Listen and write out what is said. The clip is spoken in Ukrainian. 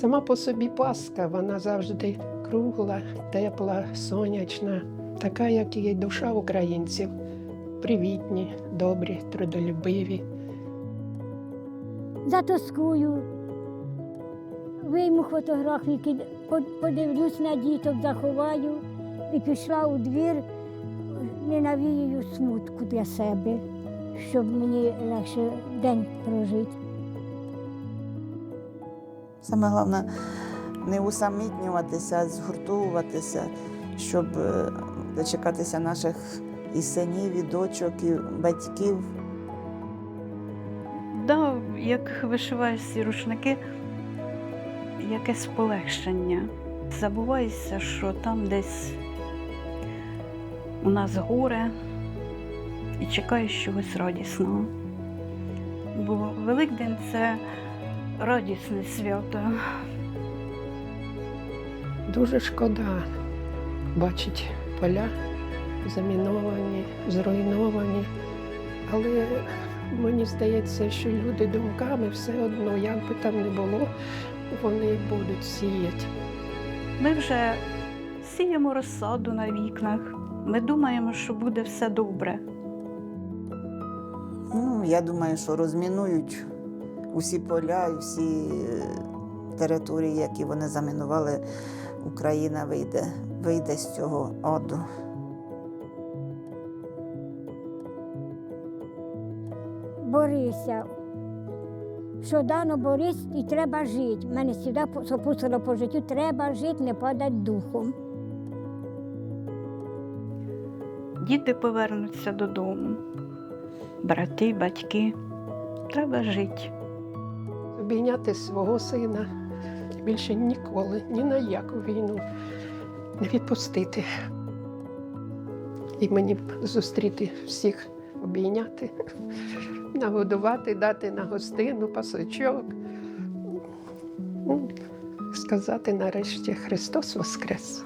Сама по собі Пасха, вона завжди кругла, тепла, сонячна, така, як і душа українців. Привітні, добрі, трудолюбиві. Затоскую, вийму фотографії, подивлюсь на діток, заховаю і пішла у двір, не навіюю смутку для себе, щоб мені легше день прожити. Саме головне не усамітнюватися, а згуртовуватися, щоб е, дочекатися наших і синів, і дочок, і батьків. Да, як вишиваєш ці рушники, якесь полегшення. Забуваєшся, що там десь у нас горе і чекаєш чогось радісного. Бо Великдень це радісне свято. Дуже шкода бачить поля заміновані, зруйновані. Але мені здається, що люди думками все одно, як би там не було, вони будуть сіяти. Ми вже сіємо розсаду на вікнах. Ми думаємо, що буде все добре. Ну, я думаю, що розмінують усі поля і всі е, території, які вони замінували, Україна вийде, вийде з цього аду. Борися. Що дано борись і треба жити. Мене завжди сопутствувало по життю, треба жити, не падати духом. Діти повернуться додому, брати, батьки. Треба жити. Обійняти свого сина більше ніколи, ні на яку війну не відпустити. І мені зустріти всіх, обійняти, нагодувати, дати на гостину, пасочок. Ну, Сказати нарешті Христос Воскрес.